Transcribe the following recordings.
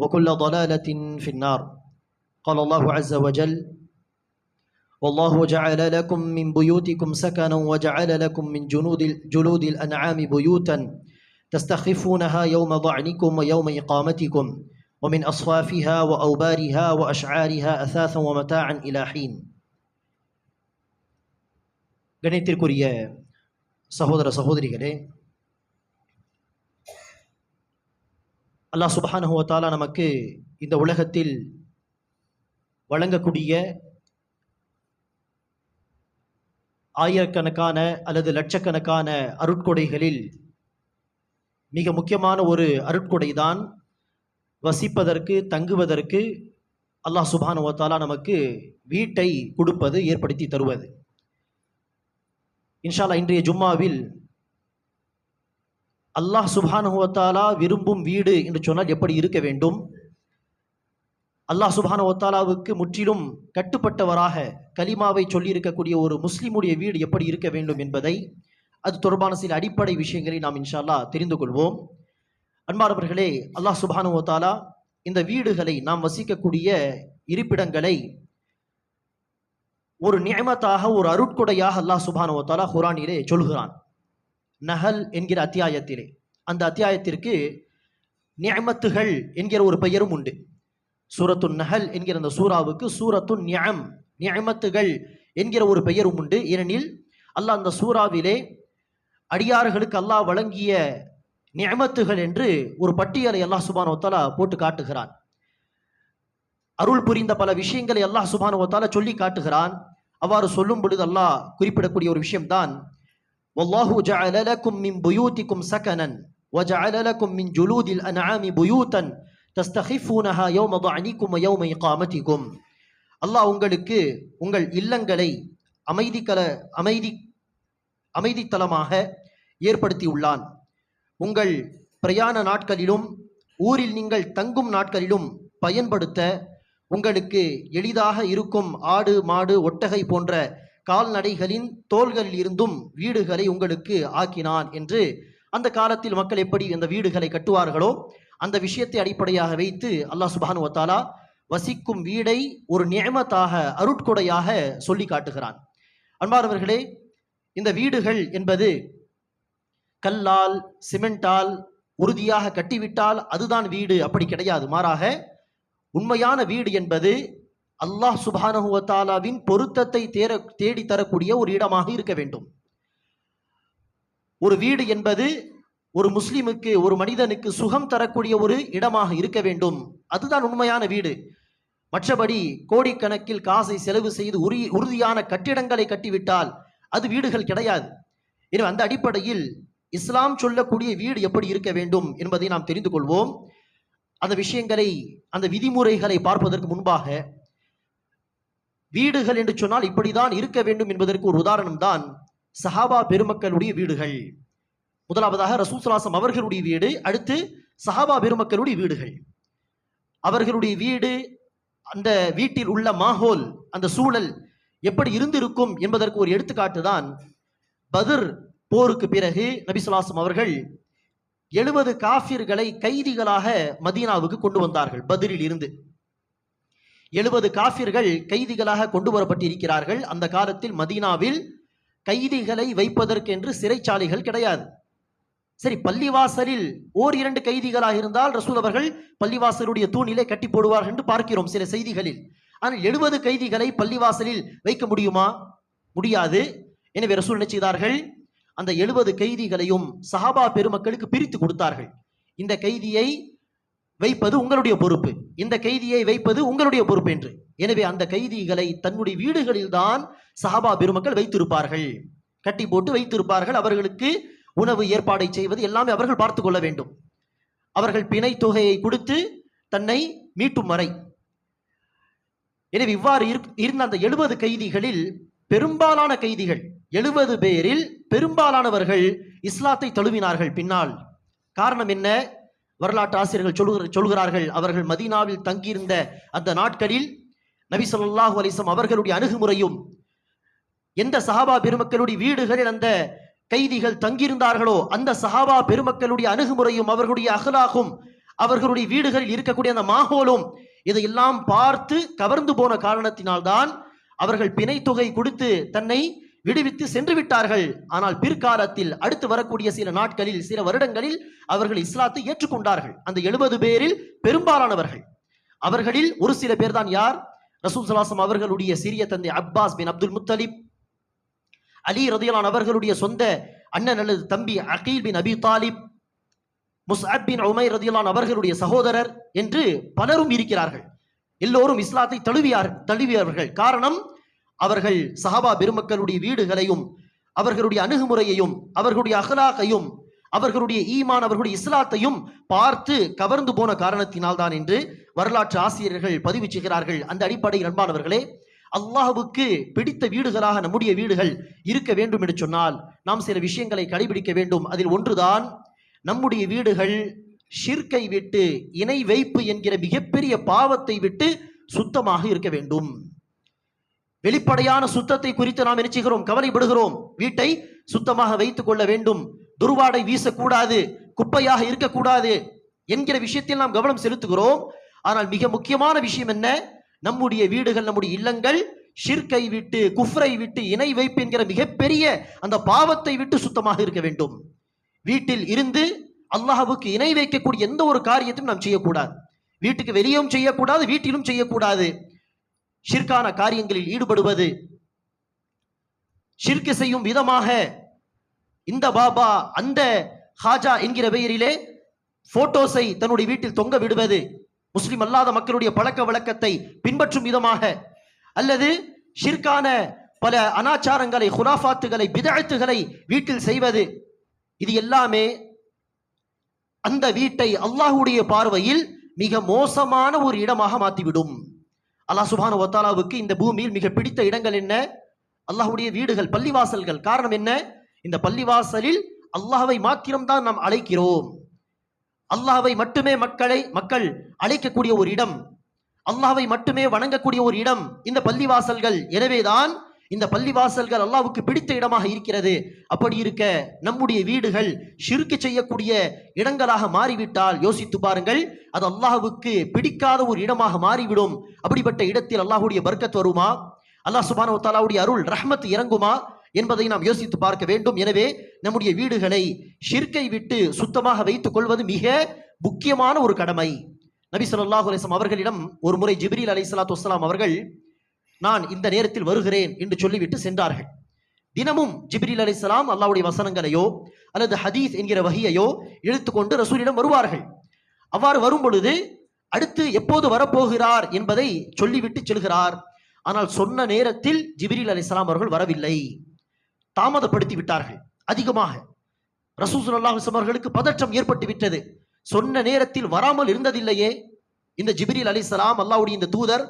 وكل ضلالة في النار قال الله عز وجل والله جعل لكم من بيوتكم سكنا وجعل لكم من جنود جلود الأنعام بيوتا تستخفونها يوم ضعنكم ويوم إقامتكم ومن أصفافها وأوبارها وأشعارها أثاثا ومتاعا إلى حين கணித்திற்குரிய சகோதர சகோதரிகளே அல்லாஹ் சுபஹானஹு நமக்கு இந்த உலகத்தில் வழங்கக்கூடிய ஆயிரக்கணக்கான அல்லது லட்சக்கணக்கான அருட்கொடைகளில் மிக முக்கியமான ஒரு அருட்கொடை தான் வசிப்பதற்கு தங்குவதற்கு அல்லாஹ் சுபானுவத்தாலா நமக்கு வீட்டை கொடுப்பது ஏற்படுத்தி தருவது. இன்ஷால்லா இன்றைய ஜும்மாவில் அல்லாஹ் சுபானுவத்தாலா விரும்பும் வீடு என்று சொன்னால் எப்படி இருக்க வேண்டும்? அல்லாஹ் சுபானுவத்தாலாவுக்கு முற்றிலும் கட்டுப்பட்டவராக கலிமாவை சொல்லியிருக்கக்கூடிய ஒரு முஸ்லீமுடைய வீடு எப்படி இருக்க வேண்டும் என்பதை அது தொடர்பான சில அடிப்படை விஷயங்களை நாம் இன்ஷால்லா தெரிந்து கொள்வோம். அன்பானவர்களே அல்லாஹ் சுபானுவத்தாலா இந்த வீடுகளை நாம் வசிக்கக்கூடிய இருப்பிடங்களை ஒரு நியமத்தாக ஒரு அருட்கொடையாக அல்லாஹ் சுபானுவத்தாலா ஹுரானிலே சொல்கிறான். நஹல் என்கிற அத்தியாயத்திலே. அந்த அத்தியாயத்திற்கு நியமத்துகள் என்கிற ஒரு பெயரும் உண்டு. சூரத்து நஹல் என்கிற அந்த சூறாவுக்கு சூரத்து நியம் நியமத்துகள் என்கிற ஒரு பெயரும் உண்டு. ஏனெனில் அல்லாஹ் அந்த சூறாவிலே அடியார்களுக்கு அல்லாஹ் வழங்கிய நியமத்துகள் என்று ஒரு பட்டியலை அல்லாஹ் சுபானுவத்தாலா போட்டு காட்டுகிறான். அருள் புரிந்த பல விஷயங்களை அல்லாஹ் சுபான் சொல்லி காட்டுகிறான். அவ்வாறு சொல்லும் பொழுது அல்லாஹ் குறிப்பிடக்கூடிய ஒரு விஷயம்தான் والله جعل لكم من بيوتكم سكنا وجعل لكم من جلود الأنعام بيوتا تستخفونها يوم ضعنكم ويوم إقامتكم அல்லாஹ் உங்களுக்கு உங்கள் இல்லங்களை அமைதிக்கல அமைதி அமைதித்தலமாக ஏற்படுத்தியுள்ளான் உங்கள் பிரயாண நாட்களிலும் ஊரில் நீங்கள் தங்கும் நாட்களிலும் பயன்படுத்த உங்களுக்கு எளிதாக இருக்கும் ஆடு மாடு ஒட்டகை போன்ற கால்நடைகளின் தோள்களில் இருந்தும் வீடுகளை உங்களுக்கு ஆக்கினான் என்று அந்த காலத்தில் மக்கள் எப்படி அந்த வீடுகளை கட்டுவார்களோ அந்த விஷயத்தை அடிப்படையாக வைத்து அல்லாஹ் சுபானு வத்தாலா வசிக்கும் வீடை ஒரு நியமத்தாக அருட்கொடையாக சொல்லி காட்டுகிறான். அன்பார்வர்களே இந்த வீடுகள் என்பது கல்லால் சிமெண்டால் உறுதியாக கட்டிவிட்டால் அதுதான் வீடு அப்படி கிடையாது. மாறாக உண்மையான வீடு என்பது அல்லாஹ் சுபானஹுவத்தாலாவின் பொருத்தத்தை தேர தேடி தரக்கூடிய ஒரு இடமாக இருக்க வேண்டும். ஒரு வீடு என்பது ஒரு முஸ்லிமுக்கு ஒரு மனிதனுக்கு சுகம் தரக்கூடிய ஒரு இடமாக இருக்க வேண்டும். அதுதான் உண்மையான வீடு. மற்றபடி கோடிக்கணக்கில் காசை செலவு செய்து உரி உறுதியான கட்டிடங்களை கட்டிவிட்டால் அது வீடுகள் கிடையாது. எனவே அந்த அடிப்படையில் இஸ்லாம் சொல்லக்கூடிய வீடு எப்படி இருக்க வேண்டும் என்பதை நாம் தெரிந்து கொள்வோம். அந்த விஷயங்களை அந்த விதிமுறைகளை பார்ப்பதற்கு முன்பாக வீடுகள் என்று சொன்னால் இப்படிதான் இருக்க வேண்டும் என்பதற்கு ஒரு உதாரணம் தான் சஹாபா பெருமக்களுடைய வீடுகள். முதலாவதாக ரசூசலாசம் அவர்களுடைய வீடு அடுத்து சஹாபா பெருமக்களுடைய வீடுகள். அவர்களுடைய வீடு அந்த வீட்டில் உள்ள மாஹோல் அந்த சூழல் எப்படி இருந்திருக்கும் என்பதற்கு ஒரு எடுத்துக்காட்டு தான் பதிர் போருக்கு பிறகு நபிசுலாசம் அவர்கள் எழுபது காஃபிர்களை கைதிகளாக மதீனாவுக்கு கொண்டு வந்தார்கள் பதிரில் இருந்து எழுபது காஃபிர்கள் கைதிகளாக கொண்டு வரப்பட்டிருக்கிறார்கள் அந்த காலத்தில் மதீனாவில் கைதிகளை வைப்பதற்கென்று சிறைச்சாலைகள் கிடையாது. சரி பள்ளிவாசலில் ஓர் இரண்டு கைதிகளாக இருந்தால் ரசூல் அவர்கள் பள்ளிவாசலுடைய தூணிலே கட்டி போடுவார்கள் என்று பார்க்கிறோம் சில செய்திகளில். ஆனால் எழுபது கைதிகளை பள்ளிவாசலில் வைக்க முடியுமா? முடியாது. எனவே ரசூல் என்ன செய்தார்கள்? அந்த எழுபது கைதிகளையும் சஹாபா பெருமக்களுக்கு பிரித்து கொடுத்தார்கள். இந்த கைதியை வைப்பது உங்களுடைய பொறுப்பு. இந்த கைதியை வைப்பது உங்களுடைய பொறுப்பு என்று. எனவே அந்த கைதிகளை தன்னுடைய வீடுகளில் தான் சஹாபா பெருமக்கள் வைத்திருப்பார்கள். கட்டி போட்டு வைத்திருப்பார்கள். அவர்களுக்கு உணவு ஏற்பாடை செய்வது எல்லாமே அவர்கள் பார்த்து கொள்ள வேண்டும். அவர்கள் பிணை தொகையை கொடுத்து தன்னை மீட்டும் வரை. எனவே இவ்வாறு இருந்த அந்த எழுபது கைதிகளில் பெரும்பாலான கைதிகள் எழுபது பேரில் பெரும்பாலானவர்கள் இஸ்லாத்தை தழுவினார்கள் பின்னால். காரணம் என்ன? வரலாற்று ஆசிரியர்கள் சொல்லுகிற சொல்கிறார்கள் அவர்கள் மதீனாவில் தங்கியிருந்த அந்த நாட்களில் நபி சொல்லாஹு அலிசம் அவர்களுடைய அணுகுமுறையும் எந்த சஹாபா பெருமக்களுடைய வீடுகளில் அந்த கைதிகள் தங்கியிருந்தார்களோ அந்த சஹாபா பெருமக்களுடைய அணுகுமுறையும் அவர்களுடைய அகலாகும் அவர்களுடைய வீடுகளில் இருக்கக்கூடிய அந்த மாகோலும் இதையெல்லாம் பார்த்து கவர்ந்து போன காரணத்தினால்தான் அவர்கள் பிணை தொகை கொடுத்து தன்னை விடுவித்து சென்று விட்டார்கள். ஆனால் பிற்காலத்தில் அடுத்து வரக்கூடிய சில நாட்களில் சில வருடங்களில் அவர்கள் இஸ்லாத்தை ஏற்றுக்கொண்டார்கள். அந்த எழுபது பேரில் பெரும்பாலானவர்கள். அவர்களில் ஒரு சில பேர் தான் யார்? ரசூல் சலாசம் அவர்களுடைய சிறிய தந்தை Abbas bin Abdul Muttalib. Ali ரதியலான் அவர்களுடைய சொந்த அண்ணன் அல்லது தம்பி Aqil bin Abi Talib. Musab bin Umair ரதியலான் அவர்களுடைய சகோதரர் என்று பலரும் இருக்கிறார்கள். எல்லோரும் இஸ்லாத்தை தழுவியார் தழுவியவர்கள். காரணம் அவர்கள் சஹாபா பெருமக்களுடைய வீடுகளையும் அவர்களுடைய அணுகுமுறையையும் அவர்களுடைய அகலாகையும் அவர்களுடைய ஈமான் அவர்களுடைய இஸ்லாத்தையும் பார்த்து கவர்ந்து போன காரணத்தினால் தான் என்று வரலாற்று ஆசிரியர்கள் பதிவு செய்கிறார்கள். அந்த அடிப்படையில் அன்பானவர்களே அல்லாஹ்வுக்கு பிடித்த வீடுகளாக நம்முடைய வீடுகள் இருக்க வேண்டும் என்று சொன்னால் நாம் சில விஷயங்களை கடைபிடிக்க வேண்டும். அதில் ஒன்றுதான் நம்முடைய வீடுகள் ஷிர்கை விட்டு இணை வைப்பு என்கிற மிகப்பெரிய பாவத்தை விட்டு சுத்தமாக இருக்க வேண்டும். வெளிப்படையான சுத்தத்தை குறித்து நாம் நினைச்சுகிறோம் கவலைப்படுகிறோம். வீட்டை சுத்தமாக வைத்துக் கொள்ள வேண்டும். துர்வாடை வீசக்கூடாது குப்பையாக இருக்கக்கூடாது என்கிற விஷயத்தில் நாம் கவனம் செலுத்துகிறோம். ஆனால் மிக முக்கியமான விஷயம் என்ன? நம்முடைய வீடுகள் நம்முடைய இல்லங்கள் ஷிர்கை விட்டு குஃப்ரை விட்டு இணை வைப்பு என்கிற மிகப்பெரிய அந்த பாவத்தை விட்டு சுத்தமாக இருக்க வேண்டும். வீட்டில் இருந்து அல்லாஹ்வுக்கு இணை வைக்கக்கூடிய எந்த ஒரு காரியத்தையும் நாம் செய்யக்கூடாது. வீட்டுக்கு வெளியும் செய்யக்கூடாது வீட்டிலும் செய்யக்கூடாது. ஷிர்கான காரியங்களில் ஈடுபடுவது. ஷிர்கு செய்யும் விதமாக இந்த பாபா அந்த ஹாஜா என்கிற பெயரிலே போட்டோஸை தன்னுடைய வீட்டில் தொங்க விடுவது முஸ்லிம் அல்லாத மக்களுடைய பழக்க வழக்கத்தை பின்பற்றும் விதமாக அல்லது ஷிர்கான பல அனாச்சாரங்களை குலாஃபாத்துகளை பிதழ்த்துகளை வீட்டில் செய்வது. இது எல்லாமே அந்த வீட்டை அல்லாஹ்வுடைய பார்வையில் மிக மோசமான ஒரு இடமாக மாற்றிவிடும் அல்லாஹ் சுபானு ஒத்தாலாவுக்கு இந்த பூமியில் மிக பிடித்த இடங்கள் என்ன? அல்லாஹ்வுடைய வீடுகள் பள்ளிவாசல்கள். காரணம் என்ன? இந்த பள்ளிவாசலில் அல்லாஹ்வை மாத்திரம்தான் நாம் அழைக்கிறோம். அல்லாஹவை மட்டுமே மக்களை மக்கள் அழைக்கக்கூடிய ஒரு இடம். அல்லாஹவை மட்டுமே வணங்கக்கூடிய ஒரு இடம் இந்த பள்ளிவாசல்கள். எனவேதான் இந்த பள்ளிவாசல்கள் அல்லாவுக்கு பிடித்த இடமாக இருக்கிறது. அப்படி இருக்க நம்முடைய வீடுகள் ஷிருக்கு செய்யக்கூடிய இடங்களாக மாறிவிட்டால் யோசித்து பாருங்கள் அது அல்லாஹுக்கு பிடிக்காத ஒரு இடமாக மாறிவிடும். அப்படிப்பட்ட இடத்தில் அல்லாஹுடைய பர்க்கத் வருமா? அல்லாஹ் சுபானு தாலாவுடைய அருள் ரஹ்மத் இறங்குமா என்பதை நாம் யோசித்து பார்க்க வேண்டும். எனவே நம்முடைய வீடுகளை ஷிர்கை விட்டு சுத்தமாக வைத்துக் கொள்வது மிக முக்கியமான ஒரு கடமை. நபி சொல்லாஹு அலிஸ்லாம் அவர்களிடம் ஒரு முறை ஜிப்ரீல் அலைஹிஸ்ஸலாத்து அவர்கள் நான் இந்த நேரத்தில் வருகிறேன் என்று சொல்லிவிட்டு சென்றார்கள். தினமும் ஜிப்ரீல் அலைஹிஸ்ஸலாம் அல்லாவுடைய வசனங்களையோ அல்லது ஹதீஸ் என்கிற வகையையோ இழுத்துக்கொண்டு ரசூலிடம் வருவார்கள். அவ்வாறு வரும் பொழுது அடுத்து எப்போது வரப்போகிறார் என்பதை சொல்லிவிட்டு செல்கிறார். ஆனால் சொன்ன நேரத்தில் ஜிப்ரீல் அலைஹிஸ்ஸலாம் அவர்கள் வரவில்லை. தாமதப்படுத்தி விட்டார்கள். அதிகமாக. ரசூல் ஸல்லல்லாஹு அவர்களுக்கு பதற்றம் ஏற்பட்டு விட்டது. சொன்ன நேரத்தில் வராமல் இருந்ததில்லையே. இந்த ஜிப்ரில் அலி சலாம் அல்லாவுடைய இந்த தூதர்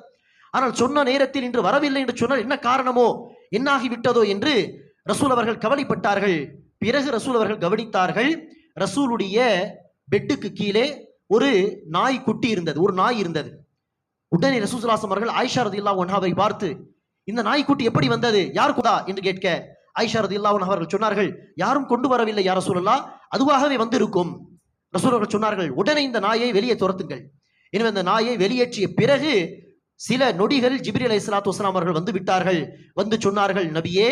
ஆனால் சொன்ன நேரத்தில் இன்று வரவில்லை என்று சொன்னால் என்ன காரணமோ என்னாகிவிட்டதோ என்று ரசூல் அவர்கள் கவலைப்பட்டார்கள். பிறகு ரசூல் அவர்கள் கவனித்தார்கள். ரசூலுடைய பெட்டுக்கு கீழே ஒரு நாய் குட்டி இருந்தது ஒரு நாய் இருந்தது. உடனே ரசூசுல்லாசம் அவர்கள் ஆயிஷா ரதில்லா ஒன்ஹாவை பார்த்து இந்த நாய்க்குட்டி எப்படி வந்தது? யார் குதா? என்று கேட்க ஆயிஷா ரதியல்லாஹு அவர்கள் சொன்னார்கள் யாரும் கொண்டு வரவில்லை யார் ரசூலல்லா அதுவாகவே வந்திருக்கும். ரசூல் அவர்கள் சொன்னார்கள் உடனே இந்த நாயை வெளியே துரத்துங்கள். எனவே அந்த நாயை வெளியேற்றிய பிறகு சில நொடிகள் ஜிப்ரி அலை சலாத்து வஸ்லாம் அவர்கள் வந்து விட்டார்கள். வந்து சொன்னார்கள் நபியே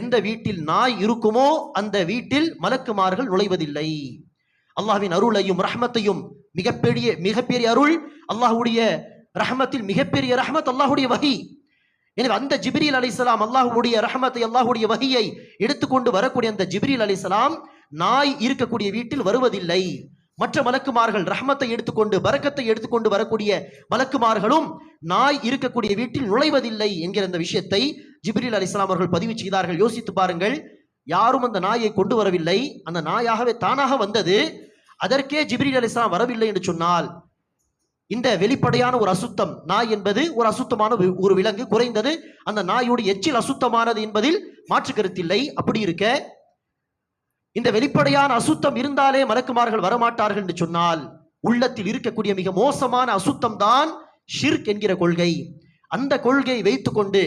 எந்த வீட்டில் நாய் இருக்குமோ அந்த வீட்டில் மலக்குமார்கள் நுழைவதில்லை. அல்லாஹ்வின் அருளையும் ரஹ்மத்தையும் மிகப்பெரிய மிகப்பெரிய அருள் அல்லாஹ்வுடைய ரஹமத்தில் மிகப்பெரிய ரஹமத் அல்லாஹுடைய வகி. எனவே அந்த ஜிப்ரீல் அலிசலாம் அல்லாஹ்வுடைய ரஹமத்தை அல்லாஹுடைய வகையை எடுத்துக்கொண்டு வரக்கூடிய அந்த ஜிப்ரீல் அலிசலாம் நாய் இருக்கக்கூடிய வீட்டில் வருவதில்லை. மற்ற மலக்குமார்கள் ரஹமத்தை எடுத்துக்கொண்டு வரக்கத்தை எடுத்துக்கொண்டு வரக்கூடிய மலக்குமார்களும் நாய் இருக்கக்கூடிய வீட்டில் நுழைவதில்லை என்கிற அந்த விஷயத்தை ஜிப்ரில் அலிஸ்லாம் அவர்கள் பதிவு செய்தார்கள். யோசித்து பாருங்கள் யாரும் அந்த நாயை கொண்டு வரவில்லை. அந்த நாயாகவே தானாக வந்தது. அதற்கே ஜிப்ரில் அலிஸ்லாம் வரவில்லை என்று சொன்னால் இந்த வெளிப்படையான ஒரு அசுத்தம் நாய் என்பது ஒரு அசுத்தமான ஒரு விலங்கு குறைந்தது அந்த நாயுடைய எச்சில் அசுத்தமானது என்பதில் மாற்று கருத்தில்லை. அப்படி இருக்க இந்த வெளிப்படையான அசுத்தம் இருந்தாலே மலக்குமார்கள் வரமாட்டார்கள் என்று சொன்னால் உள்ளத்தில் இருக்கக்கூடிய மிக மோசமான அசுத்தம் தான் ஷிர்க் என்கிற கொள்கை. அந்த கொள்கையை வைத்துக்கொண்டு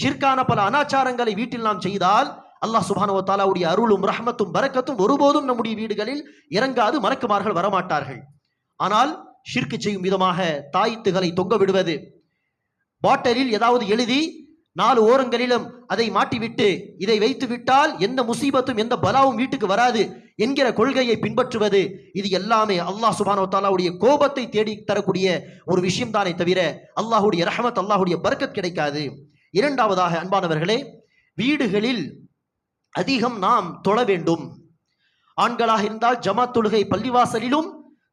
ஷிர்கான பல அனாச்சாரங்களை வீட்டில் நாம் செய்தால் அல்லாஹ் சுபானுவ தாலாவுடைய அருளும் ரஹமத்தும் பறக்கத்தும் ஒருபோதும் நம்முடைய வீடுகளில் இறங்காது மலக்குமார்கள் வரமாட்டார்கள். ஆனால் ஷிர்க்கு செய்யும் விதமாக தாய்த்துகளை தொங்க விடுவது பாட்டலில் ஏதாவது எழுதி நாலு ஓரங்களிலும் அதை மாட்டிவிட்டு இதை வைத்து விட்டால் எந்த முசீபத்தும் எந்த பலாவும் வீட்டுக்கு வராது என்கிற கொள்கையை பின்பற்றுவது. இது எல்லாமே அல்லாஹ் சுபானோ தாலாவுடைய கோபத்தை தேடி தரக்கூடிய ஒரு விஷயம் தானே தவிர அல்லாஹுடைய ரஹமத் அல்லாஹுடைய பர்க்கத் கிடைக்காது. இரண்டாவதாக அன்பானவர்களே வீடுகளில் அதிகம் நாம் தொழ வேண்டும். ஆண்களாக இருந்தால் ஜமா தொழுகை பள்ளிவாசலிலும்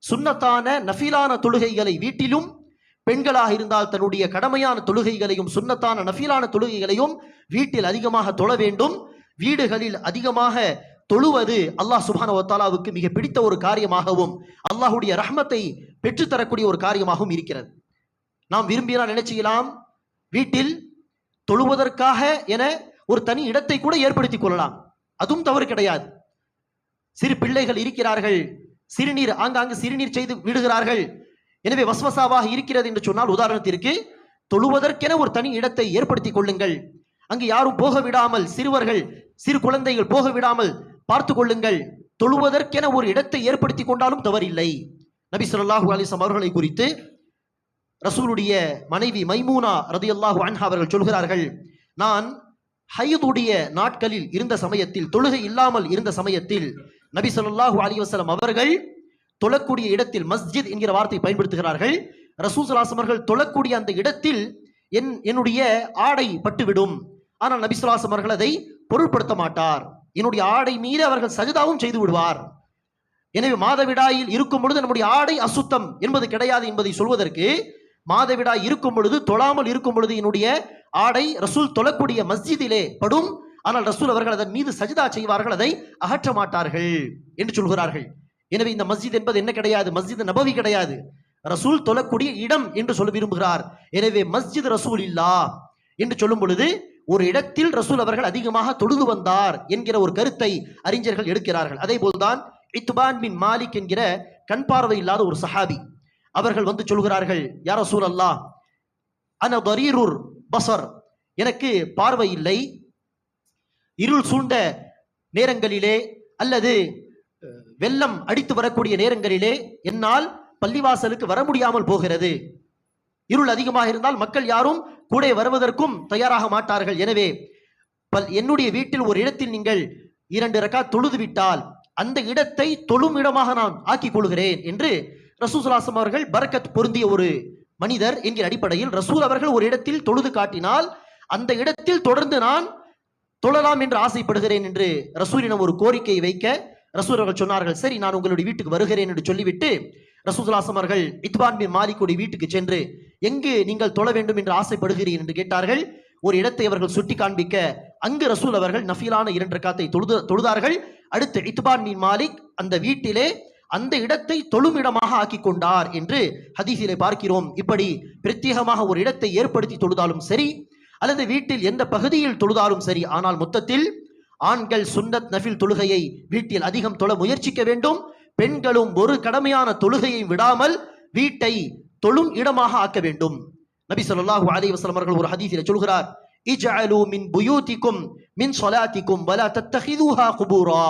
சுன்னத்தான நஃபிலான தொழுகைகளை வீட்டிலும் பெண்களாக இருந்தால் தன்னுடைய கடமையான தொழுகைகளையும் சுன்னத்தான நஃபீலான தொழுகைகளையும் வீட்டில் அதிகமாக தொழ வேண்டும். வீடுகளில் அதிகமாக தொழுவது அல்லாஹ் சுபான ஒத்தாலாவுக்கு மிக பிடித்த ஒரு காரியமாகவும் அல்லாஹுடைய ரஹ்மத்தை பெற்றுத்தரக்கூடிய ஒரு காரியமாகவும் இருக்கிறது. நாம் விரும்பினால் நினைச்சிக்கலாம் வீட்டில் தொழுவதற்காக என ஒரு தனி இடத்தை கூட ஏற்படுத்திக் கொள்ளலாம். அதுவும் தவறு கிடையாது. சிறு பிள்ளைகள் இருக்கிறார்கள். சிறுநீர் ஆங்காங்கு சிறுநீர் செய்து விடுகிறார்கள். எனவே வஸ்வசாவாக இருக்கிறது என்று சொன்னால் உதாரணத்திற்கு தொழுவதற்கென ஒரு தனி இடத்தை ஏற்படுத்திக் கொள்ளுங்கள். அங்கு யாரும் போக விடாமல் சிறுவர்கள் சிறு குழந்தைகள் போக விடாமல் பார்த்து கொள்ளுங்கள். தொழுவதற்கென ஒரு இடத்தை ஏற்படுத்தி கொண்டாலும் தவறில்லை. நபி சொல்லாஹு அலிசம் அவர்களை குறித்து ரசூலுடைய மனைவி மைமூனா ரதியல்லாஹு அன்ஹா அவர்கள் சொல்கிறார்கள் நான் ஹைதுடைய நாட்களில் இருந்த சமயத்தில் தொழுகை இல்லாமல் இருந்த சமயத்தில் நபி சொல்லாஹு அலி வசலம் அவர்கள் தொழக்கூடிய இடத்தில் மஸ்ஜித் என்கிற வார்த்தை பயன்படுத்துகிறார்கள். ரசூசலாசமர்கள் தொழக்கூடிய அந்த இடத்தில் என் என்னுடைய ஆடை பட்டுவிடும். ஆனால் நபி அவர்கள் அதை பொருட்படுத்த மாட்டார். என்னுடைய ஆடை மீது அவர்கள் சஜிதாவும் செய்து விடுவார். எனவே மாதவிடாயில் இருக்கும் பொழுது நம்முடைய ஆடை அசுத்தம் என்பது கிடையாது என்பதை சொல்வதற்கு மாதவிடாய் இருக்கும் பொழுது தொழாமல் இருக்கும் பொழுது என்னுடைய ஆடை ரசூல் தொழக்கூடிய மஸ்ஜிதிலே படும். ஆனால் ரசூல் அவர்கள் அதன் மீது சஜிதா செய்வார்கள் அதை அகற்ற மாட்டார்கள் என்று சொல்கிறார்கள். எனவே இந்த மஸ்ஜித் என்பது என்ன கிடையாது? மஸ்ஜித் நபவி கிடையாது. ரசூல் தொழக்கூடிய இடம் என்று சொல்ல விரும்புகிறார். எனவே மஸ்ஜித் ரசூல் இல்லா என்று சொல்லும் பொழுது ஒரு இடத்தில் ரசூல் அவர்கள் அதிகமாக தொழுது வந்தார் என்கிற ஒரு கருத்தை அறிஞர்கள் எடுக்கிறார்கள். அதே போல்தான் இத்துபான் பின் மாலிக் என்கிற கண் பார்வை இல்லாத ஒரு சஹாபி அவர்கள் வந்து சொல்கிறார்கள் யார் ரசூல் அல்லா அன தரீருர் பசர் எனக்கு பார்வை இல்லை. இருள் சூழ்ந்த நேரங்களிலே அல்லது வெள்ளம் அடித்து வரக்கூடிய நேரங்களிலே என்னால் பள்ளிவாசலுக்கு வர முடியாமல் போகிறது. இருள் அதிகமாக இருந்தால் மக்கள் யாரும் கூட வருவதற்கும் தயாராக மாட்டார்கள். எனவே பல் என்னுடைய வீட்டில் ஒரு இடத்தில் நீங்கள் இரண்டு ரக்கா தொழுது விட்டால் அந்த இடத்தை தொழும் இடமாக நான் ஆக்கிக் கொள்கிறேன் என்று ரசூசுலாசம் அவர்கள் பரக்கத் பொருந்திய ஒரு மனிதர் என்கிற அடிப்படையில் ரசூல் அவர்கள் ஒரு இடத்தில் தொழுது காட்டினால் அந்த இடத்தில் தொடர்ந்து நான் தொழலாம் என்று ஆசைப்படுகிறேன் என்று ரசூலிடம் ஒரு கோரிக்கை வைக்க ரசூல் அவர்கள் சொன்னார்கள் சரி நான் உங்களுடைய வீட்டுக்கு வருகிறேன் என்று சொல்லிவிட்டு ரசூசுலாசம் அவர்கள் இத்வான் பின் மாலிக்குடைய வீட்டுக்கு சென்று எங்கு நீங்கள் தொழ வேண்டும் என்று ஆசைப்படுகிறீர்கள் என்று கேட்டார்கள். ஒரு இடத்தை அவர்கள் சுட்டி காண்பிக்க அங்கு ரசூல் அவர்கள் நஃபீலான இரண்டு ரக்காத்தை தொழுது தொழுதார்கள். அடுத்து இத்பான் பின் மாலிக் அந்த வீட்டிலே அந்த இடத்தை தொழுமிடமாக ஆக்கி கொண்டார் என்று ஹதீஸிலே பார்க்கிறோம். இப்படி பிரத்யேகமாக ஒரு இடத்தை ஏற்படுத்தி தொழுதாலும் சரி அல்லது வீட்டில் எந்த பகுதியில் தொழுதாலும் சரி ஆனால் மொத்தத்தில் ஆண்கள் சுன்னத் நஃபில் தொழுகையை வீட்டில் அதிகம் தொழ முயற்சிக்க வேண்டும். பெண்களும் ஒரு கடமையான தொழுகையை விடாமல் வீட்டை தொழும் இடமாக ஆக்க வேண்டும். நபி சொல்லாஹு அலைஹி வஸல்லம் அவர்கள் ஒரு ஹதீஸில் சொல்கிறார் இஜஅலு மின் புயூதிக்கும் மின் சொலாத்திக்கும் வலா தத்தஹிதுஹா குபூரா.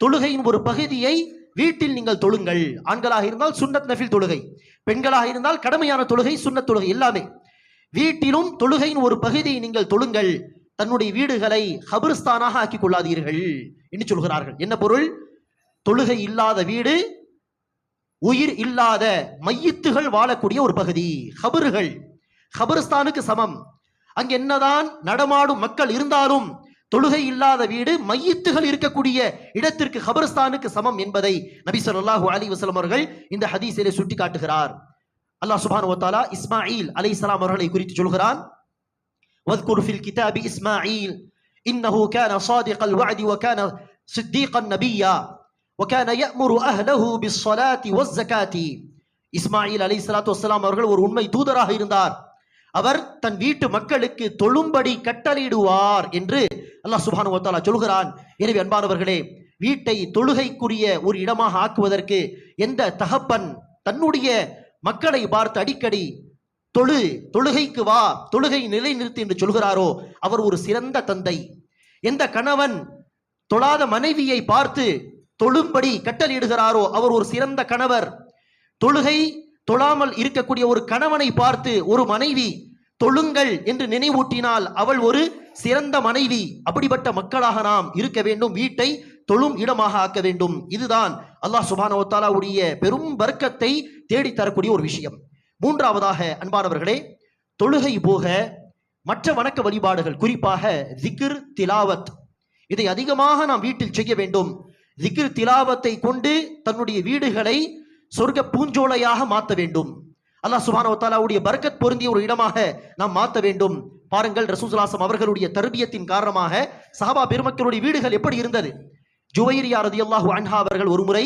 தொழுகையின் ஒரு பகுதியை வீட்டில் நீங்கள் தொழுங்கள். ஆண்களாக இருந்தால் சுன்னத் நஃபில் தொழுகை பெண்களாக இருந்தால் கடமையான தொழுகை சுன்னத் தொழுகை எல்லாமே. வீட்டிலும் தொழுகையின் ஒரு பகுதியை நீங்கள் தொழுங்கள். தன்னுடைய வீடுகளை ஹபிர்ஸ்தானாக ஆக்கி கொள்ளாதீர்கள் என்று சொல்கிறார்கள். என்ன பொருள்? தொழுகை இல்லாத வீடு உயிர் இல்லாத மையத்துகள் வாழக்கூடிய ஒரு பகுதி ஹபர்கள் ஹபர்ஸ்தானுக்கு சமம். அங்கு என்னதான் நடமாடும் மக்கள் இருந்தாலும் தொழுகை இல்லாத வீடு மையத்துகள் இருக்கக்கூடிய இடத்திற்கு ஹபர்ஸ்தானுக்கு சமம் என்பதை நபி சொல்லாஹு அலி வசலம் அவர்கள் இந்த ஹதீஸிலே சுட்டி காட்டுகிறார் அல்லாஹ் சுபான் ஓத்தாலா இஸ்மாயில் அலி இஸ்லாம் அவர்களை குறித்து சொல்கிறான். واذكر في الكتاب إسماعيل إنه كان صادق الوعد وكان صديقا نبيا وكان يأمر أهله بالصلاة والزكاة இஸ்மாயில் அலை சலாத்து வசலாம் அவர்கள் ஒரு உண்மை தூதராக இருந்தார் அவர் தன் வீட்டு மக்களுக்கு தொழும்படி கட்டளையிடுவார் என்று அல்லாஹ் சுபானு வத்தாலா சொல்கிறான் எனவே அன்பானவர்களே வீட்டை தொழுகைக்குரிய ஒரு இடமாக ஆக்குவதற்கு எந்த தகப்பன் தன்னுடைய மக்களை பார்த்து அடிக்கடி தொழு தொழுகைக்கு வா தொழுகை நிலைநிறுத்து என்று சொல்கிறாரோ அவர் ஒரு சிறந்த தந்தை. எந்த கணவன் தொழாத மனைவியை பார்த்து தொழும்படி கட்டளையிடுகிறாரோ அவர் ஒரு சிறந்த கணவர். தொழுகை தொழாமல் இருக்கக்கூடிய ஒரு கணவனை பார்த்து ஒரு மனைவி தொழுங்கள் என்று நினைவூட்டினால் அவள் ஒரு சிறந்த மனைவி. அப்படிப்பட்ட மக்களாக நாம் இருக்க வேண்டும் வீட்டை தொழும் இடமாக ஆக்க வேண்டும். இதுதான் அல்லாஹ் சுபானவத்தாலாவுடைய பெரும் வர்க்கத்தை தேடித்தரக்கூடிய ஒரு விஷயம். மூன்றாவதாக அன்பானவர்களே தொழுகை போக மற்ற வணக்க வழிபாடுகள் குறிப்பாக திக்ர் திலாவத். இதை அதிகமாக நாம் வீட்டில் செய்ய வேண்டும். திக்ர் திலாவத்தை கொண்டு தன்னுடைய வீடுகளை சொர்க்க பூஞ்சோலையாக மாற்ற வேண்டும். அல்லாஹ் சுபானவத்தாலாவுடைய பர்கத் பொருந்திய ஒரு இடமாக நாம் மாற்ற வேண்டும். பாருங்கள் ரசூசுலாசம் அவர்களுடைய தர்பியத்தின் காரணமாக சஹாபா பெருமக்களுடைய வீடுகள் எப்படி இருந்தது? ஜுவைரியா ரதியல்லாஹு அன்ஹா அவர்கள் ஒரு முறை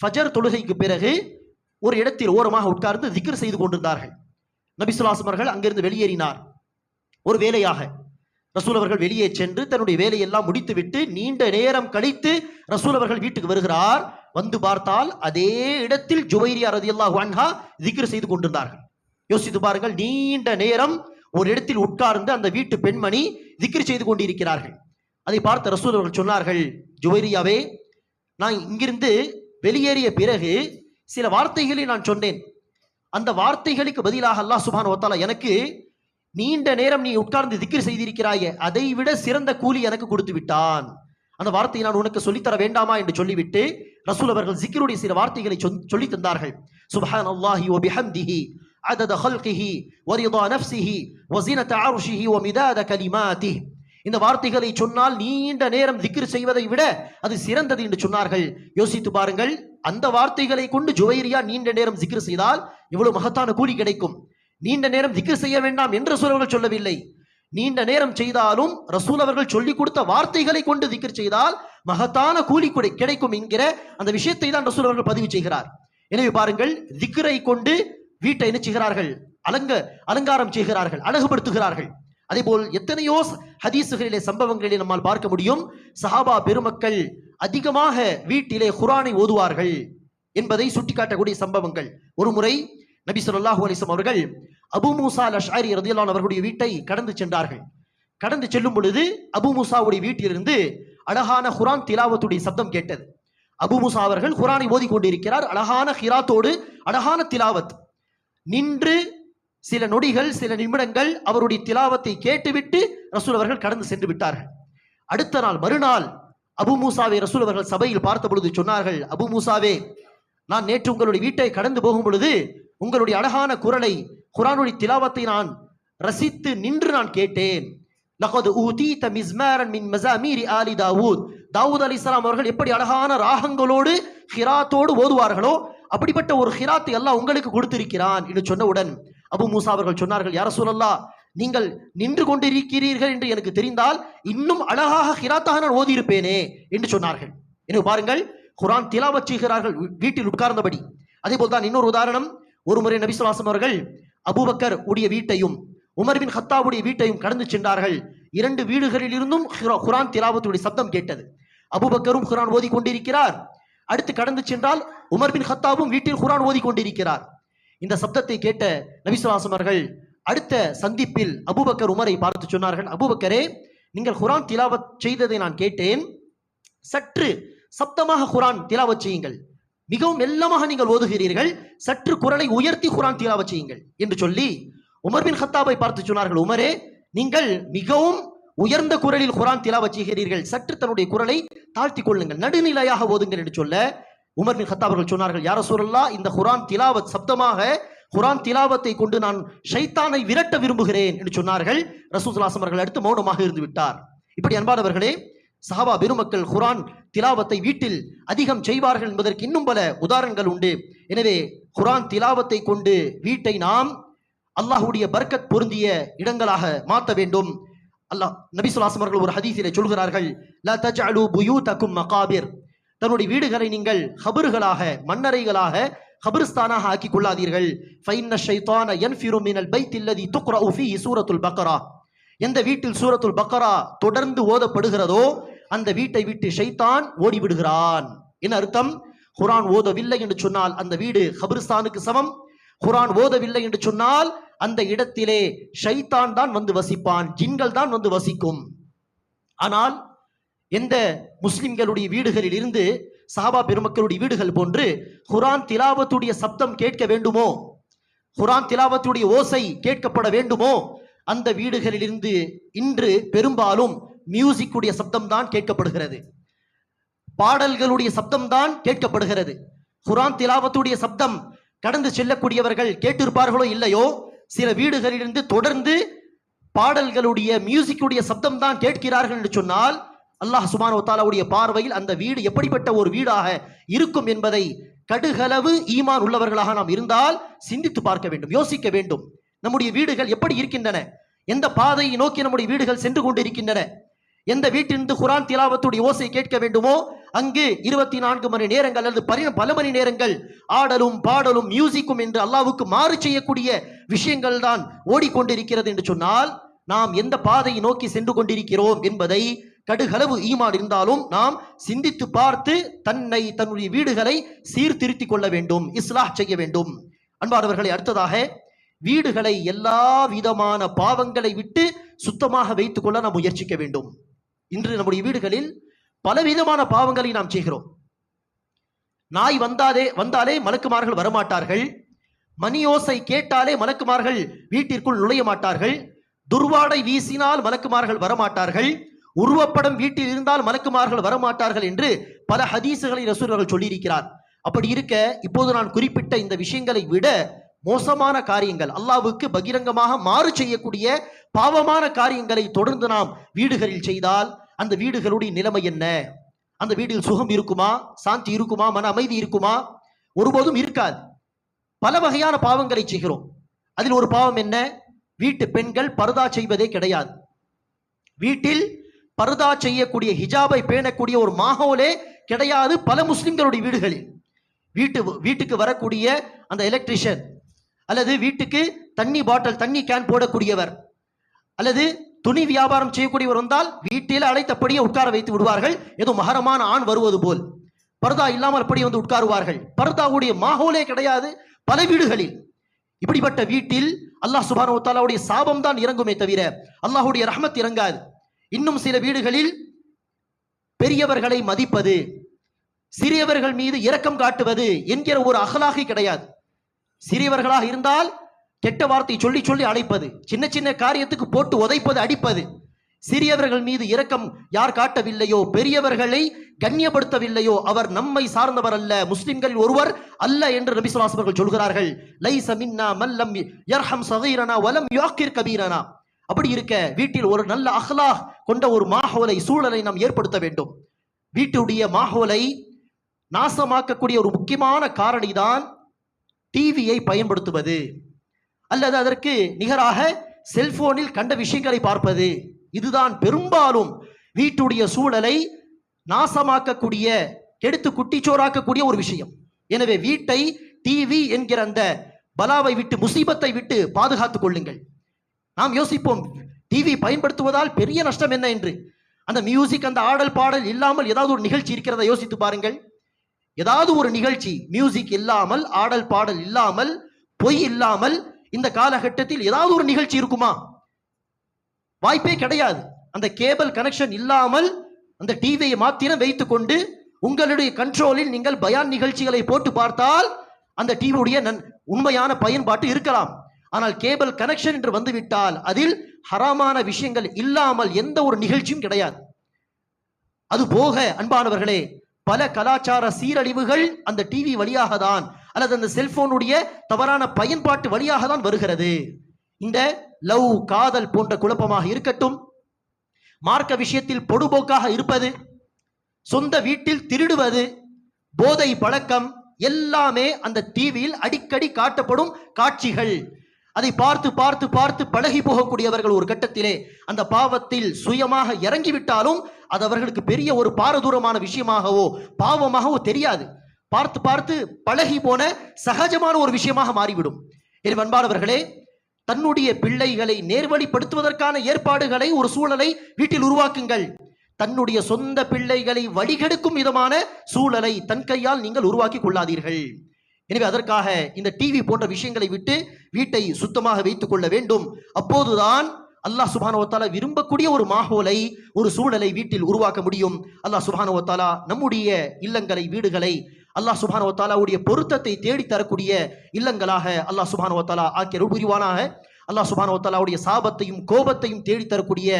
ஃபஜர் தொழுகைக்கு பிறகு ஒரு இடத்தில் ஓரமாக உட்கார்ந்து திக்கர் செய்து கொண்டிருந்தார்கள். நபிசுல்லாசம் அவர்கள் அங்கிருந்து வெளியேறினார். ஒரு வேலையாக ரசூல் அவர்கள் வெளியே சென்று தன்னுடைய வேலையெல்லாம் முடித்துவிட்டு நீண்ட நேரம் கழித்து ரசூல் அவர்கள் வீட்டுக்கு வருகிறார். வந்து பார்த்தால் அதே இடத்தில் ஜுவைரியா ரதியல்லாஹு வான்ஹா திக்ர் செய்து கொண்டிருந்தார்கள். யோசித்து பாருங்கள் நீண்ட நேரம் ஒரு இடத்தில் உட்கார்ந்து அந்த வீட்டு பெண்மணி திக்ர் செய்து கொண்டிருக்கிறார்கள். அதை பார்த்த ரசூல் அவர்கள் சொன்னார்கள் ஜுவைரியாவே நான் இங்கிருந்து வெளியேறிய பிறகு சில வார்த்தைகளை நான் சொன்னேன் அந்த வார்த்தைகளுக்கு பதிலாக அல்லாஹ் சுபான் ஒத்தாலா எனக்கு நீண்ட நேரம் நீ உட்கார்ந்து திக்ர் செய்திருக்கிறாயே அதை விட சிறந்த கூலி எனக்கு கொடுத்து விட்டான் அந்த வார்த்தையை நான் உனக்கு சொல்லித்தர வேண்டாமா என்று சொல்லிவிட்டு ரசூல் அவர்கள் ஜிக்ருடைய சில வார்த்தைகளை சொல்- சொல்லித் தந்தார்கள் சுபஹான் அல்லாஹி வ பிஹம்திஹி عدد خلقه ورضا نفسه وزنة عرشه ومداد كلماته இந்த வார்த்தைகளை சொன்னால் நீண்ட நேரம் திக்ர் செய்வதை விட அது சிறந்தது என்று சொன்னார்கள் யோசித்து பாருங்கள் அந்த வார்த்தைகளை கொண்டு ஜுவைரியா நீண்ட நேரம் திக்ர் செய்தால் இவ்வளவு மகத்தான கூலி கிடைக்கும். நீண்ட நேரம் திக்ர் செய்ய வேண்டாம் என்று ரசூல் சொல்லவில்லை. நீண்ட நேரம் செய்தாலும் ரசூல் அவர்கள் சொல்லிக் கொடுத்த வார்த்தைகளை கொண்டு திக்கர் செய்தால் மகத்தான கூலி கொடை- கிடைக்கும் என்கிற அந்த விஷயத்தை தான் ரசூல் அவர்கள் பதிவு செய்கிறார். எனவே பாருங்கள் திக்கரை கொண்டு வீட்டை என்ன செய்கிறார்கள்? அலங்க அலங்காரம் செய்கிறார்கள் அழகுபடுத்துகிறார்கள். அதே போல் எத்தனையோ ஹதீசுகளிலே சம்பவங்களிலே நம்மால் பார்க்க முடியும். சஹாபா பெருமக்கள் அதிகமாக வீட்டிலே குரானை ஓதுவார்கள் என்பதை சுட்டிக்காட்டக்கூடிய சம்பவங்கள். ஒரு முறை நபி சொல்லாஹு அலைஹி அவர்கள் அபு மூசா லஷாரி அஷ்ஆரி அவர்களுடைய வீட்டை கடந்து சென்றார்கள். கடந்து செல்லும் பொழுது அபு மூசாவுடைய வீட்டிலிருந்து அழகான குரான் திலாவத்துடைய சப்தம் கேட்டது. அபு மூசா அவர்கள் குரானை ஓதிக்கொண்டிருக்கிறார். அழகான ஹிராத்தோடு அழகான திலாவத். நின்று சில நொடிகள் சில நிமிடங்கள் அவருடைய திலாவத்தை கேட்டுவிட்டு ரசூல் அவர்கள் கடந்து சென்று விட்டார்கள். அடுத்த நாள் மறுநாள் அபு மூசாவை ரசூல் அவர்கள் சபையில் பார்த்த பொழுது சொன்னார்கள் அபு மூசாவே நான் நேற்று உங்களுடைய வீட்டை கடந்து போகும் பொழுது உங்களுடைய அழகான குரலை குரானுடைய திலாவத்தை நான் ரசித்து நின்று நான் கேட்டேன். லகது ஊதீத மிஸ்மாரன் மின் மஸாமீரி ஆலி தாவூத். தாவூத் அலி இஸ்லாம் அவர்கள் எப்படி அழகான ராகங்களோடு ஹிராத்தோடு ஓதுவார்களோ அப்படிப்பட்ட ஒரு ஹிராத்தை எல்லாம் உங்களுக்கு கொடுத்திருக்கிறான் என்று சொன்னவுடன் அபு மூசா அவர்கள் சொன்னார்கள் யார சொல்லல்லா நீங்கள் நின்று கொண்டிருக்கிறீர்கள் என்று எனக்கு தெரிந்தால் இன்னும் அழகாக ஹிராத்தாக நான் ஓதியிருப்பேனே என்று சொன்னார்கள். எனவே பாருங்கள் குரான் திலாவத் செய்கிறார்கள் வீட்டில் உட்கார்ந்தபடி. அதே போல் தான் இன்னொரு உதாரணம் ஒருமுறை நபிசுவாசம் அவர்கள் அபூபக்கர் உடைய வீட்டையும் உமர்பின் ஹத்தாவுடைய வீட்டையும் கடந்து சென்றார்கள். இரண்டு வீடுகளில் இருந்தும் ஹுரா- குரான் திலாவத்துடைய சப்தம் கேட்டது. அபூபக்கரும் குரான் ஓதி கொண்டிருக்கிறார். அடுத்து கடந்து சென்றால் உமர் பின் ஹத்தாவும் வீட்டில் குரான் ஓதி கொண்டிருக்கிறார். இந்த சப்தத்தை கேட்ட நபிசுவாசம் அவர்கள் அடுத்த சந்திப்பில் அபூபக்கர் உமரை பார்த்து சொன்னார்கள் அபுபக்கரே நீங்கள் குரான் திலாவத் செய்ததை நான் கேட்டேன். சற்று சப்தமாக குரான் திலாவத் செய்யுங்கள். மிகவும் மெல்லமாக நீங்கள் ஓதுகிறீர்கள். சற்று குரலை உயர்த்தி குரான் திலாவத் செய்யுங்கள். என்று சொல்லி உமர் பின் ஹத்தாபை பார்த்து சொன்னார்கள் உமரே நீங்கள் மிகவும் உயர்ந்த குரலில் குரான் திலாவச் செய்கிறீர்கள். சற்று தன்னுடைய குரலை தாழ்த்தி கொள்ளுங்கள். நடுநிலையாக ஓதுங்கள் என்று சொல்ல உமர் பின் ஹத்தாப் அவர்கள் சொன்னார்கள் யார சூரல்லா இந்த குரான் திலாவத் சப்தமாக குரான் திலாவத்தை கொண்டு நான் ஷைத்தானை விரட்ட விரும்புகிறேன் என்று சொன்னார்கள். ரசூசுல்லாசம் அவர்கள் அடுத்து மௌனமாக இருந்து விட்டார். இப்படி அன்பானவர்களே சஹாபா பெருமக்கள் குரான் திலாவத்தை வீட்டில் அதிகம் செய்வார்கள் என்பதற்கு இன்னும் பல உதாரணங்கள் உண்டு. எனவே குரான் திலாவத்தை கொண்டு வீட்டை நாம் அல்லாஹுடைய பர்க்கத் பொருந்திய இடங்களாக மாற்ற வேண்டும். அல்லாஹ் நபி அவர்கள் ஒரு ஹதீசிலே சொல்கிறார்கள் லா புயூ தக்கும் மகாபிர். தன்னுடைய வீடுகளை நீங்கள் ஹபறுகளாக மன்னரைகளாக ஹபருஸ்தானாக ஆக்கிக் கொள்ளாதீர்கள் ஃபைன்ன ஷைத்தான என் மினல் பைத் இல்லதி துக்ரஉ ஃபீஹி சூரத்துல் பக்கரா எந்த வீட்டில் சூரத்துல் பக்கரா தொடர்ந்து ஓதப்படுகிறதோ அந்த வீட்டை விட்டு ஷைத்தான் ஓடிவிடுகிறான். என்ன அர்த்தம்? குரான் ஓதவில்லை என்று சொன்னால் அந்த வீடு ஹபருஸ்தானுக்கு சமம். குரான் ஓதவில்லை என்று சொன்னால் அந்த இடத்திலே ஷைத்தான் தான் வந்து வசிப்பான் ஜின்கள் தான் வந்து வசிக்கும். ஆனால் எந்த முஸ்லிம்களுடைய வீடுகளில் இருந்து சஹாபா பெருமக்களுடைய வீடுகள் போன்று குரான் திலாவத்துடைய சப்தம் கேட்க வேண்டுமோ? குரான் திலாவத்துடைய ஓசை கேட்கப்பட வேண்டுமோ? அந்த வீடுகளிலிருந்து இன்று பெரும்பாலும் மியூசிக்குடைய சப்தம் தான் கேட்கப்படுகிறது. பாடல்களுடைய சப்தம் தான் கேட்கப்படுகிறது. குரான் திலாவத்துடைய சப்தம் கடந்து செல்லக்கூடியவர்கள் கேட்டிருப்பார்களோ இல்லையோ? சில வீடுகளிலிருந்து தொடர்ந்து பாடல்களுடைய மியூசிக்குடைய சப்தம் தான் கேட்கிறார்கள் என்று சொன்னால் அல்லாஹ் சுபான் ஒத்தாலாவுடைய பார்வையில் அந்த வீடு எப்படிப்பட்ட ஒரு வீடாக இருக்கும் என்பதை கடுகளவு ஈமான் உள்ளவர்களாக நாம் இருந்தால் சிந்தித்து பார்க்க வேண்டும் யோசிக்க வேண்டும். நம்முடைய வீடுகள் எப்படி இருக்கின்றன? எந்த பாதையை நோக்கி நம்முடைய வீடுகள் சென்று கொண்டிருக்கின்றன? எந்த வீட்டிலிருந்து குரான் திலாவத்துடைய ஓசை கேட்க வேண்டுமோ அங்கு இருபத்தி நான்கு மணி நேரங்கள் அல்லது பரி- பல மணி நேரங்கள் ஆடலும் பாடலும் மியூசிக்கும் என்று அல்லாவுக்கு மாறு செய்யக்கூடிய விஷயங்கள் தான் ஓடிக்கொண்டிருக்கிறது என்று சொன்னால் நாம் எந்த பாதையை நோக்கி சென்று கொண்டிருக்கிறோம் என்பதை கடுகளவு ஈமான் இருந்தாலும் நாம் சிந்தித்து பார்த்து தன்னை தன்னுடைய வீடுகளை சீர்திருத்திக் கொள்ள வேண்டும் இஸ்லாஹ் செய்ய வேண்டும். அன்பானவர்களை அடுத்ததாக வீடுகளை எல்லா விதமான பாவங்களை விட்டு சுத்தமாக வைத்துக் கொள்ள நாம் முயற்சிக்க வேண்டும். இன்று நம்முடைய வீடுகளில் பலவிதமான பாவங்களை நாம் செய்கிறோம். நாய் வந்தாலே வந்தாலே மலக்குமார்கள் வரமாட்டார்கள். மணியோசை கேட்டாலே மலக்குமார்கள் வீட்டிற்குள் நுழைய மாட்டார்கள். துர்வாடை வீசினால் மலக்குமார்கள் வரமாட்டார்கள். உருவப்படம் வீட்டில் இருந்தால் மலக்குமார்கள் வரமாட்டார்கள் என்று பல ஹதீசுகளை ரசூல்கள் சொல்லியிருக்கிறார். அப்படி இருக்க இப்போது நான் குறிப்பிட்ட இந்த விஷயங்களை விட மோசமான காரியங்கள் அல்லாவுக்கு பகிரங்கமாக மாறு செய்யக்கூடிய பாவமான காரியங்களை தொடர்ந்து நாம் வீடுகளில் செய்தால் அந்த வீடுகளுடைய நிலைமை என்ன? அந்த வீட்டில் சுகம் இருக்குமா? சாந்தி இருக்குமா? மன அமைதி இருக்குமா? ஒருபோதும் இருக்காது. பல வகையான பாவங்களை செய்கிறோம். அதில் ஒரு பாவம் என்ன? வீட்டு பெண்கள் பருதா செய்வதே கிடையாது. வீட்டில் பர்தா செய்யக்கூடிய ஹிஜாபை பேணக்கூடிய ஒரு மாஹோலே கிடையாது பல முஸ்லிம்களுடைய வீடுகளில். வீட்டு வீட்டுக்கு வரக்கூடிய அந்த எலக்ட்ரிஷியன் அல்லது வீட்டுக்கு தண்ணி பாட்டில் தண்ணி கேன் போடக்கூடியவர் அல்லது துணி வியாபாரம் செய்யக்கூடியவர் வந்தால் வீட்டில் அழைத்தபடியே உட்கார வைத்து விடுவார்கள். ஏதோ மகரமான ஆண் வருவது போல். பர்தா இல்லாமல் அப்படி வந்து உட்காருவார்கள். பர்தாவுடைய மாஹோலே கிடையாது பல வீடுகளில். இப்படிப்பட்ட வீட்டில் அல்லாஹ் சுபானு சாபம் தான் இறங்குமே தவிர அல்லாஹுடைய ரஹமத் இறங்காது. இன்னும் சில வீடுகளில் பெரியவர்களை மதிப்பது சிறியவர்கள் மீது இரக்கம் காட்டுவது என்கிற ஒரு அகலாகி கிடையாது. சிறியவர்களாக இருந்தால் கெட்ட வார்த்தை சொல்லி சொல்லி அழைப்பது சின்ன சின்ன காரியத்துக்கு போட்டு உதைப்பது அடிப்பது. சிறியவர்கள் மீது இரக்கம் யார் காட்டவில்லையோ பெரியவர்களை கண்ணியப்படுத்தவில்லையோ அவர் நம்மை சார்ந்தவர் அல்ல முஸ்லிம்கள் ஒருவர் அல்ல என்று நபி ஸல்லல்லாஹு அவர்கள் சொல்கிறார்கள். லை மின்னா மல்லம் யர்ஹம் சகீரனா வலம் யாக்கிர் கபீரனா. அப்படி இருக்க வீட்டில் ஒரு நல்ல அஹ்லாஹ் கொண்ட ஒரு மாஹோலை சூழலை நாம் ஏற்படுத்த வேண்டும். வீட்டுடைய மாஹோலை நாசமாக்கக்கூடிய ஒரு முக்கியமான காரணி தான் டிவியை பயன்படுத்துவது. அல்லது அதற்கு நிகராக செல்போனில் கண்ட விஷயங்களை பார்ப்பது. இதுதான் பெரும்பாலும் வீட்டுடைய சூழலை நாசமாக்கக்கூடிய கெடுத்து குட்டிச்சோராக்கக்கூடிய ஒரு விஷயம். எனவே வீட்டை டிவி என்கிற அந்த பலாவை விட்டு முசீபத்தை விட்டு பாதுகாத்துக் கொள்ளுங்கள். நாம் யோசிப்போம் டிவி பயன்படுத்துவதால் பெரிய நஷ்டம் என்ன என்று? அந்த மியூசிக் அந்த ஆடல் பாடல் இல்லாமல் ஏதாவது ஒரு நிகழ்ச்சி இருக்கிறதா யோசித்து பாருங்கள். ஏதாவது ஒரு நிகழ்ச்சி மியூசிக் இல்லாமல் ஆடல் பாடல் இல்லாமல் பொய் இல்லாமல் இந்த காலகட்டத்தில் ஏதாவது ஒரு நிகழ்ச்சி இருக்குமா? வாய்ப்பே கிடையாது. அந்த கேபிள் கனெக்ஷன் இல்லாமல் அந்த டிவியை மாத்திரம் வைத்துக்கொண்டு உங்களுடைய கண்ட்ரோலில் நீங்கள் பயான் நிகழ்ச்சிகளை போட்டு பார்த்தால் அந்த டிவியுடைய நன் உண்மையான பயன்பாட்டு இருக்கலாம். ஆனால் கேபிள் கனெக்ஷன் என்று வந்துவிட்டால் அதில் ஹராமான விஷயங்கள் இல்லாமல் எந்த ஒரு நிகழ்ச்சியும் கிடையாது. அது போக அன்பானவர்களே பல கலாச்சார சீரழிவுகள் அந்த டிவி வழியாக தான் அல்லது அந்த செல்போனுடைய தவறான பயன்பாட்டு வழியாக தான் வருகிறது. இந்த லவ் காதல் போன்ற குழப்பமாக இருக்கட்டும் மார்க்க விஷயத்தில் பொடுபோக்காக இருப்பது சொந்த வீட்டில் திருடுவது போதை பழக்கம் எல்லாமே அந்த டிவியில் அடிக்கடி காட்டப்படும் காட்சிகள். அதை பார்த்து பார்த்து பார்த்து பழகி போகக்கூடியவர்கள் ஒரு கட்டத்திலே அந்த பாவத்தில் சுயமாக இறங்கிவிட்டாலும் அது அவர்களுக்கு பெரிய ஒரு பாரதூரமான விஷயமாகவோ பாவமாகவோ தெரியாது. பார்த்து பார்த்து பழகி போன சகஜமான ஒரு விஷயமாக மாறிவிடும். என் அன்பானவர்களே தன்னுடைய பிள்ளைகளை நேர்வழிப்படுத்துவதற்கான ஏற்பாடுகளை ஒரு சூழலை வீட்டில் உருவாக்குங்கள். தன்னுடைய சொந்த பிள்ளைகளை வழிகெடுக்கும் விதமான சூழலை தன் கையால் நீங்கள் உருவாக்கி கொள்ளாதீர்கள். எனவே அதற்காக இந்த டிவி போன்ற விஷயங்களை விட்டு வீட்டை சுத்தமாக வைத்துக் கொள்ள வேண்டும். அப்போதுதான் அல்லாஹ் சுபானுவத்தாலா விரும்பக்கூடிய ஒரு மாஹோலை ஒரு சூழலை வீட்டில் உருவாக்க முடியும். அல்லாஹ் சுபானுவத்தாலா நம்முடைய இல்லங்களை வீடுகளை அல்லாஹ் சுபானுவத்தாலாவுடைய பொருத்தத்தை தேடி தரக்கூடிய இல்லங்களாக அல்லாஹ் சுபானுவத்தாலா ஆக்கிய புரிவானாக? அல்லாஹ் சுபானுவத்தாலாவுடைய சாபத்தையும் கோபத்தையும் தேடித்தரக்கூடிய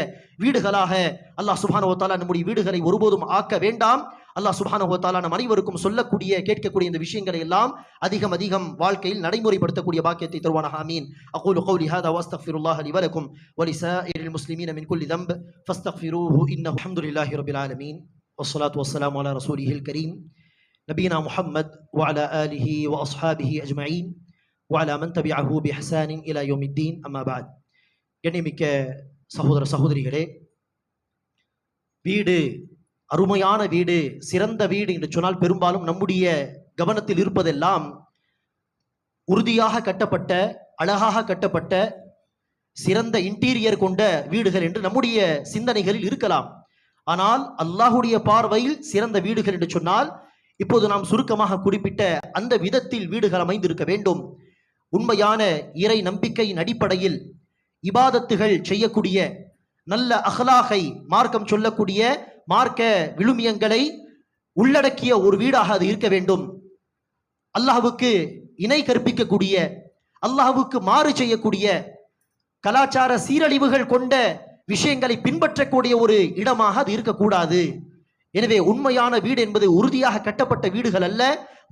வீடுகளாக அல்லாஹ் சுபானுவத்தாலா நம்முடைய வீடுகளை ஒருபோதும் ஆக்க வேண்டாம். அல்லாஹ் சுபானுவத்தாலா நம் அனைவருக்கும் சொல்லக்கூடிய கேட்கக்கூடிய இந்த விஷயங்களை எல்லாம் அதிகம் அதிகம் வாழ்க்கையில் நடைமுறைப்படுத்தக்கூடிய பாக்கியத்தை தருவானாக ஆமீன் அகூலு قولي هذا واستغفر الله لي ولكم ولسائر المسلمين من كل ذنب فاستغفروه انه الحمد لله رب العالمين والصلاه والسلام على رسوله الكريم نبينا محمد وعلى اله واصحابه اجمعين وعلى من تبعه باحسان الى يوم الدين اما بعد கண்ணியமிக்க சகோதர சகோதரிகளே வீடு அருமையான வீடு சிறந்த வீடு என்று சொன்னால் பெரும்பாலும் நம்முடைய கவனத்தில் இருப்பதெல்லாம் உறுதியாக கட்டப்பட்ட அழகாக கட்டப்பட்ட சிறந்த இன்டீரியர் கொண்ட வீடுகள் என்று நம்முடைய சிந்தனைகளில் இருக்கலாம். ஆனால் அல்லாஹுடைய பார்வையில் சிறந்த வீடுகள் என்று சொன்னால் இப்போது நாம் சுருக்கமாக குறிப்பிட்ட அந்த விதத்தில் வீடுகள் அமைந்திருக்க வேண்டும். உண்மையான இறை நம்பிக்கையின் அடிப்படையில் இபாதத்துகள் செய்யக்கூடிய நல்ல அகலாகை மார்க்கம் சொல்லக்கூடிய மார்க்க விழுமியங்களை உள்ளடக்கிய ஒரு வீடாக அது இருக்க வேண்டும். அல்லாஹுக்கு இணை கற்பிக்கக்கூடிய அல்லாஹுக்கு மாறு செய்யக்கூடிய கலாச்சார சீரழிவுகள் கொண்ட விஷயங்களை பின்பற்றக்கூடிய ஒரு இடமாக அது இருக்கக்கூடாது. எனவே உண்மையான வீடு என்பது உறுதியாக கட்டப்பட்ட வீடுகள் அல்ல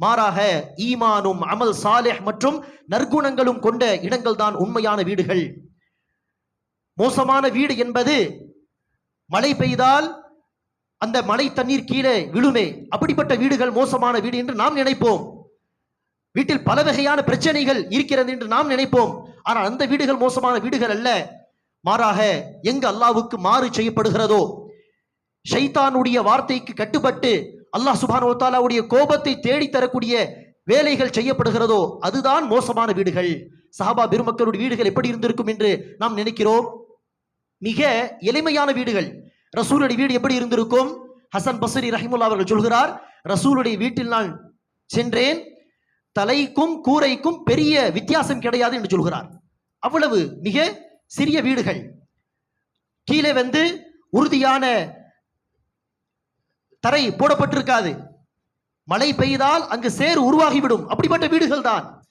மாறாக ஈமானும் அமல் சாலேஹ் மற்றும் நற்குணங்களும் கொண்ட இடங்கள் தான் உண்மையான வீடுகள். மோசமான வீடு என்பது மழை பெய்தால் அந்த மழை தண்ணீர் கீழே விழுமே. அப்படிப்பட்ட வீடுகள் மோசமான வீடு என்று நாம் நினைப்போம். வீட்டில் பல வகையான பிரச்சனைகள் இருக்கிறது என்று நாம் நினைப்போம். ஆனால் அந்த வீடுகள் மோசமான வீடுகள் அல்ல. மாறாக எங்கு அல்லாவுக்கு மாறு செய்யப்படுகிறதோ? ஷைத்தானுடைய வார்த்தைக்கு கட்டுப்பட்டு அல்லாஹ் சுபானோ கோபத்தை தேடி தரக்கூடிய வேலைகள் செய்யப்படுகிறதோ? அதுதான் மோசமான வீடுகள். சஹாபா பெருமக்களுடைய வீடுகள் எப்படி இருந்திருக்கும் என்று நாம் நினைக்கிறோம்? மிக எளிமையான வீடுகள். ரசூலுடைய வீடு எப்படி இருந்திருக்கும்? ஹசன் பசரி ரஹிமுல்லா அவர்கள் சொல்கிறார் ரசூலுடைய வீட்டில் நான் சென்றேன். தலைக்கும் கூரைக்கும் பெரிய வித்தியாசம் கிடையாது என்று சொல்கிறார். அவ்வளவு மிக சிறிய வீடுகள். கீழே வந்து உறுதியான தரை போடப்பட்டிருக்காது. மழை பெய்தால் அங்கு சேறு உருவாகிவிடும். அப்படிப்பட்ட வீடுகள் தான்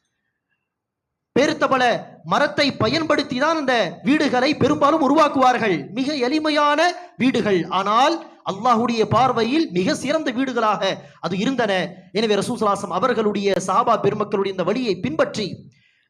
பெருத்தபல மரத்தை பயன்படுத்தி தான் அந்த வீடுகளை பெரும்பாலும் உருவாக்குவார்கள். மிக எளிமையான வீடுகள். ஆனால் அல்லாஹுடைய பார்வையில் மிக சிறந்த வீடுகளாக அது இருந்தன. எனவே ரசூசலாசம் அவர்களுடைய சாபா பெருமக்களுடைய இந்த வழியை பின்பற்றி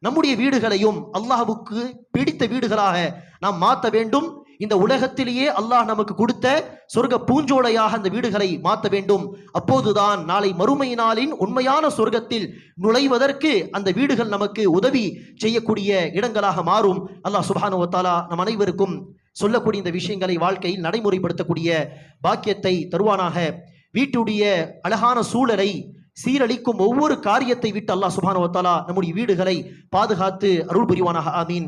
நம்முடைய வீடுகளையும் அல்லாஹுக்கு பிடித்த வீடுகளாக நாம் மாற்ற வேண்டும். இந்த உலகத்திலேயே அல்லாஹ் நமக்கு கொடுத்த சொர்க்க பூஞ்சோலையாக அந்த வீடுகளை மாற்ற வேண்டும். அப்போதுதான் நாளை மறுமை நாளின் உண்மையான சொர்க்கத்தில் நுழைவதற்கு அந்த வீடுகள் நமக்கு உதவி செய்யக்கூடிய இடங்களாக மாறும். அல்லாஹ் சுபானுவத்தாலா நம் அனைவருக்கும் சொல்லக்கூடிய இந்த விஷயங்களை வாழ்க்கையில் நடைமுறைப்படுத்தக்கூடிய பாக்கியத்தை தருவானாக. வீட்டுடைய அழகான சூழலை சீரழிக்கும் ஒவ்வொரு காரியத்தை விட்டு அல்லாஹ் சுபானுவத்தாலா நம்முடைய வீடுகளை பாதுகாத்து அருள் புரிவானாக. ஆமீன்.